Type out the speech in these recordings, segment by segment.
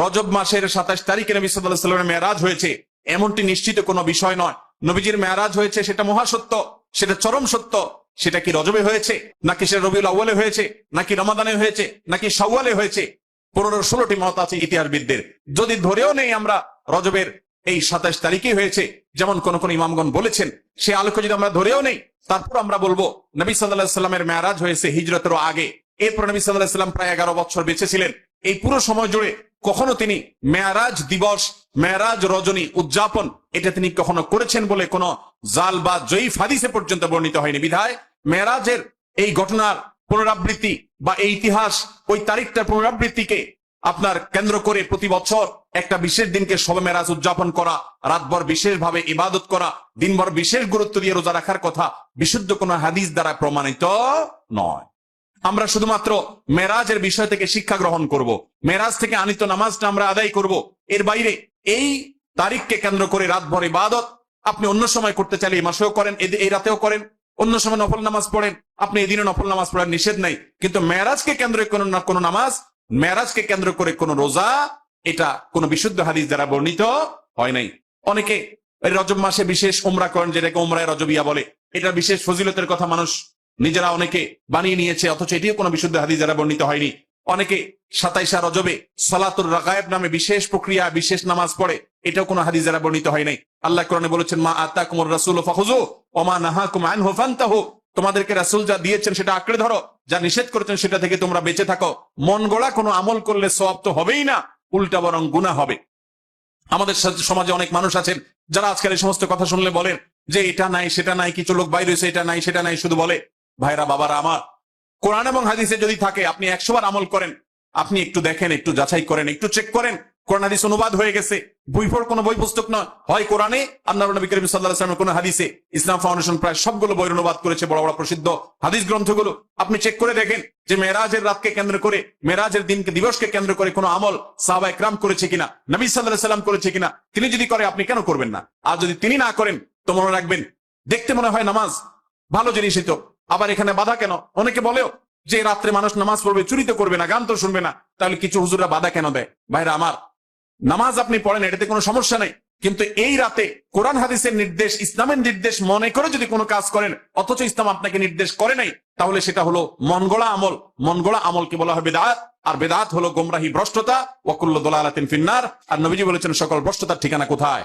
রজব মাসের সাতাশ তারিখে নবী সাল্লাহ সাল্লামের মেয়ারাজ হয়েছে। এমনটি নিশ্চিত কোনো বিষয় নয়। নবীজির মেয়ারাজ হয়েছে, সেটা মহাসত্য সেটা চরম সত্য। সেটা কি রজবে হয়েছে, নাকি সেটা রবিউল আউ্বালে হয়েছে, নাকি রমাদানে হয়েছে, নাকি সাওয়ালে হয়েছে? পনেরো ষোলোটি মত আছে ইতিহাসবিদদের। যদি ধরেও নেই আমরা, রজবের এই সাতাশ তারিখে হয়েছে, যেমন কোন কোন ইমামগণ বলেছেন, সে আলোকে যদি আমরা ধরেও নেই, তারপর আমরা বলব, নবী সাল্লাহ সাল্লামের মেয়ারাজ হয়েছে হিজরতেরও আগে। এরপর নবী সাল্লাহ সাল্লাম প্রায় এগারো বছর বেঁচে ছিলেন। এই পুরো সময় জুড়ে কখনো তিনি মেয়ারাজ দিবস, মেয়ারাজ রজনী উদযাপন, এটা তিনি কখনো করেছেন বলে কোনো জাল বা জয়ীফ হাদিসে পর্যন্ত বর্ণিত হয়নি। বিধায় মেয়ারাজের এই ঘটনার পুনরাবৃত্তি বা এই ইতিহাস ওই তারিখটার পুনরাবৃত্তিকে আপনার কেন্দ্র করে প্রতি বছর একটা বিশেষ দিনকে সবে মেরাজ উদযাপন করা, রাতভর বিশেষভাবে ইবাদত করা, দিনভর বিশেষ গুরুত্ব দিয়ে রোজা রাখার কথা বিশুদ্ধ কোনো হাদিস দ্বারা প্রমাণিত নয়। আমরা শুধুমাত্র মেরাজের বিষয় থেকে শিক্ষা গ্রহণ করব। মেরাজ থেকে আনিত নামাজটা আমরা আদায় করব। এর বাইরে এই তারিখকে কেন্দ্র করে রাতভর ইবাদত। আপনি অন্য সময় করতে চাইলে এই মাসেও করেন এই রাতেও করেন। অন্য সময় নফল নামাজ পড়েন। আপনি এদিনে নফল নামাজ পড়ার নিষেধ নাই। কিন্তু মেরাজকে কেন্দ্র করে না কোনো নামাজ, মেরাজকে কেন্দ্র করে কোনো রোজা, এটা কোনো বিশুদ্ধ হাদিস দ্বারা বর্ণিত হয় নাই। অনেকে রজব মাসে বিশেষ উমরা করেন, যেটাকে উমরায় রজবিয়া বলে। এটা বিশেষ ফজিলতের কথা মানুষ নিজেরা অনেকে বানিয়ে নিয়েছে, অথচ এটিও কোনো বিশুদ্ধ হাদিস দ্বারা বর্ণিত হয়নি। অনেকে সাতাইশা রজবে সালাতুর রাগায়েব নামে বিশেষ প্রক্রিয়া, বিশেষ নামাজ পড়ে, এটাও কোনো হাদিস দ্বারা বর্ণিত হয় নাই। আল্লাহ কোরআনে বলেছেন, মা আতা কুমর রাসুল ফাহুজু ওমা নাহা কুমান হোফান্তাহু তোমাদেরকে রাসুল যা দিয়েছেন সেটা আঁকড়ে ধরো, যা নিষেধ করেছেন সেটা থেকে তোমরা বেঁচে থাকো। মন গড়া কোনো আমল করলে সব তো হবেই না, উল্টা বরং গুণা হবে। আমাদের সমাজে অনেক মানুষ আছেন, যারা আজকাল এই সমস্ত কথা শুনলে বলেন যে এটা নাই, সেটা নাই, কিছু লোক বাইরে হয়েছে, এটা নাই, সেটা নাই, শুধু বলে। ভাইরা, বাবারা আমার, কোরআন এবং হাদিসে যদি থাকে, আপনি একশো বার আমল করেন, আপনি একটু দেখেন, একটু যাচাই করেন, একটু চেক করেন, কোরআন, হাদিস অনুবাদ হয়ে গেছে, বই পড় কোনো বই পুস্তক নয়, হয় কোরআনে, আল্লাহ নবী করিম সাল্লাহ আসলামের কোনো হাদিসে, ইসলাম ফাউন্ডেশন প্রায় সবগুলো বই অনুবাদ করেছে, বড় বড় প্রসিদ্ধ হাদিস গ্রন্থগুলো, আপনি চেক করে দেখেন যে মেরাজের রাতকে কেন্দ্র করে মেরাজের দিনকে, দিবসকে কেন্দ্র করে কোনো আমল সাহাবা একরাম করেছে কিনা, নবী সাল্লাহ সাল্লাম করেছে কিনা, তিনি যদি করে, আপনি কেন করবেন না? আর যদি তিনি না করেন, তো মনে রাখবেন, দেখতে মনে হয় নামাজ, ভালো জিনিসই তো। আবার এখানে বাধা কেন? অনেকে বলেও যে রাত্রে মানুষ নামাজ পড়বে, চুরি তো করবে না, গান তো শুনবে না। তাহলে কিছু হুজুরা বাধা কেন দেয়? ভাইরা আমার, নামাজ আপনি পড়েন, এটাতে কোনো সমস্যা নেই। কিন্তু এই রাতে কোরআন হাদিসের নির্দেশ, ইসলামের নির্দেশ মনে করে যদি কোনো কাজ করেন, অথচ ইসলাম আপনাকে নির্দেশ করে নাই, তাহলে সেটা হলো মনগড়া আমল। মনগড়া আমলকে বলা হয় বেদাত, আর বেদাত হলো গোমরাহি ভ্রষ্টতা ওকুল্ল দোলালাতিন ফিন্নার। আর নবীজি বলেছেন, সকল ভ্রষ্টতার ঠিকানা কোথায়?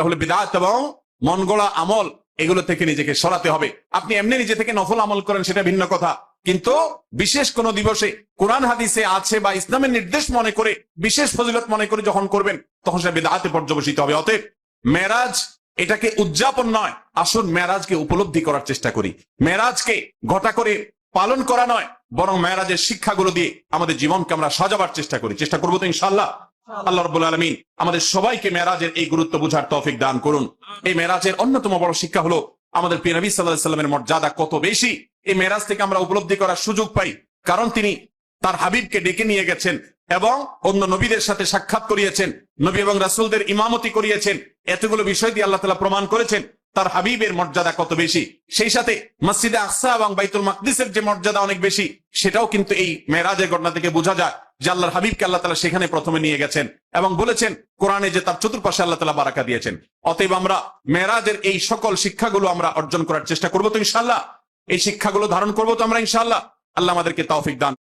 তাহলে বিদাত এবং মনগড়া আমল এগুলো থেকে নিজেকে সরাতে হবে। আপনি এমনি নিজে থেকে নফল আমল করেন, সেটা ভিন্ন কথা। কিন্তু বিশেষ কোন দিবসে কোরআন হাদিসে আছে বা ইসলামের নির্দেশ মনে করে, বিশেষ ফজিলত মনে করে যখন করবেন, তখন সেটা বিদাতে পর্যবসিত হবে। অতএব মেরাজ এটাকে উদযাপন নয়, আসুন মেরাজকে উপলব্ধি করার চেষ্টা করি। মেরাজকে ঘটা করে পালন করা নয়, বরং মেরাজের শিক্ষাগুলো দিয়ে আমাদের জীবনকে আমরা সাজাবার চেষ্টা করি। চেষ্টা করব তো ইনশাল্লাহ আল্লাহ রব্বুল আলমিন আমাদের সবাইকে মেরাজের এই গুরুত্ব বুঝার তৌফিক দান করুন। এই মেরাজের অন্যতম বড় শিক্ষা হলো আমাদের প্রিয় নবী সাল্লাহ সাল্লামের মর্যাদা কত বেশি? এই মেরাজ থেকে আমরা উপলব্ধি করার সুযোগ পাই। কারণ তিনি তার হাবিবকে ডেকে নিয়ে গেছেন এবং অন্য নবীদের সাথে সাক্ষাৎ করিয়েছেন নবী এবং রাসুলদের ইমামতি করিয়েছেন। এতগুলো বিষয় দিয়ে আল্লাহ তালা প্রমাণ করেছেন তার হাবিবের মর্যাদা কত বেশি। সেই সাথে মসজিদে আকসা এবং বাইতুল মাকদিসের যে মর্যাদা অনেক বেশি সেটাও কিন্তু এই মেরাজের ঘটনা থেকে বোঝা যায়। যে আল্লাহর হাবিবকে আল্লাহ তালা সেখানে প্রথমে নিয়ে গেছেন এবং বলেছেন, কোরআনে যে তার চতুর্পাশে আল্লাহ তালা বারাকা দিয়েছেন। অতএব আমরা মেয়েরাজের এই সকল শিক্ষাগুলো আমরা অর্জন করার চেষ্টা করব তো ইনশাল্লাহ এই শিক্ষাগুলো ধারণ করব তো আমরা ইনশাল্লাহ আল্লাহ আমাদেরকে তৌফিক দান।